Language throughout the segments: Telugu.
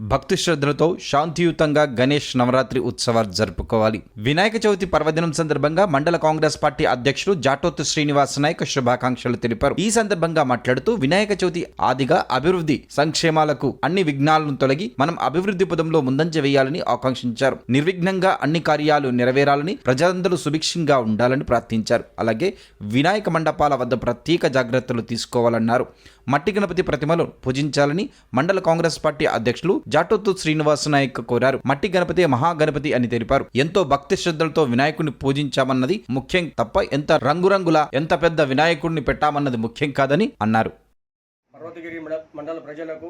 భక్తి శ్రద్ధలతో శాంతియుతంగా గణేష్ నవరాత్రి ఉత్సవాలు జరుపుకోవాలి. వినాయక చవితి పర్వదినం సందర్భంగా మండల కాంగ్రెస్ పార్టీ అధ్యక్షులు జాటోత్ శ్రీనివాస్ నాయక్ శుభాకాంక్షలు తెలిపారు. ఈ సందర్భంగా మాట్లాడుతూ వినాయక చవితి ఆదిగా అభివృద్ధి సంక్షేమాలకు అన్ని విఘ్నాలను తొలగి మనం అభివృద్ధి పదంలో ముందంజ వేయాలని ఆకాంక్షించారు. నిర్విఘ్నంగా అన్ని కార్యాలు నెరవేరాలని ప్రజలందరూ సుభిక్షంగా ఉండాలని ప్రార్థించారు. అలాగే వినాయక మండపాల వద్ద ప్రత్యేక జాగ్రత్తలు తీసుకోవాలన్నారు. మట్టి గణపతి ప్రతిమలు పూజించాలని మండల కాంగ్రెస్ పార్టీ అధ్యక్షులు జాటోత్తు శ్రీనివాస నాయక్ కోరారు. మట్టి గణపతి మహాగణపతి అని తెలిపారు. ఎంతో భక్తి శ్రద్ధలతో వినాయకుడిని పూజించామన్నది ముఖ్యం తప్ప ఎంత రంగురంగుల ఎంత పెద్ద వినాయకుడిని పెట్టామన్నది ముఖ్యం కాదని అన్నారు. పర్వతగిరి మండ- మండల ప్రజలకు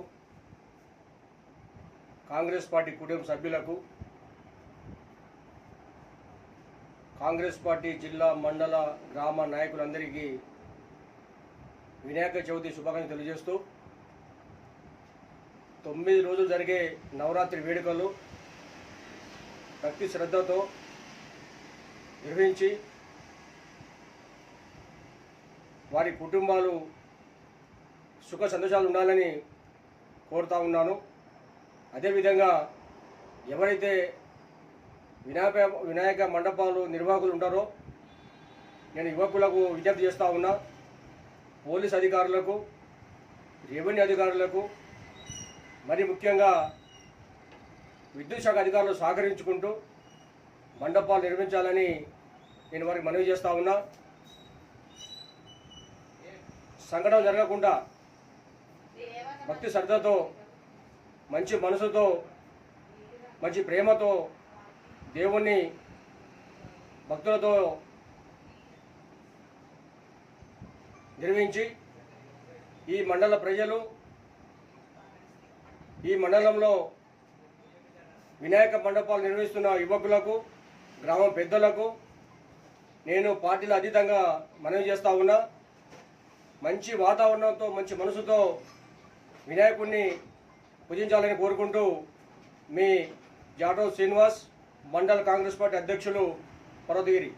కాంగ్రెస్ పార్టీ కుటుంబ సభ్యులకు కాంగ్రెస్ పార్టీ జిల్లా మండల గ్రామ నాయకులందరికీ వినాయక చవితి శుభాకాంక్షలు తెలియజేస్తూ తొమ్మిది రోజులు జరిగే నవరాత్రి వేడుకలు భక్తి శ్రద్ధతో నిర్వహించి వారి కుటుంబాలు సుఖ సంతోషాలు ఉండాలని కోరుతా ఉన్నాను. అదేవిధంగా ఎవరైతే వినాయక వినాయక మండపాలు నిర్వాహకులు ఉంటారో నేను యువకులకు విజ్ఞప్తి చేస్తూ ఉన్నా పోలీస్ అధికారులకు రెవెన్యూ అధికారులకు మరి ముఖ్యంగా విద్యుత్ శాఖ అధికారులు సహకరించుకుంటూ మండపాలు నిర్మించాలని నేను వారికి మనవి చేస్తూ ఉన్నా. సంఘటన జరగకుండా భక్తి శ్రద్ధతో మంచి మనసుతో మంచి ప్రేమతో దేవుణ్ణి భక్తులతో నిర్వహించి ఈ మండల ప్రజలు ఈ మండలంలో వినాయక మండపాలు నిర్వహిస్తున్న యువకులకు గ్రామ పెద్దలకు నేను పార్టీల అతీతంగా మనవి చేస్తా ఉన్నా. మంచి వాతావరణంతో మంచి మనసుతో వినాయకుడిని పూజించాలని కోరుకుంటూ మీ జాటో శ్రీనివాస్ మండల కాంగ్రెస్ పార్టీ అధ్యక్షులు పర్వతగిరి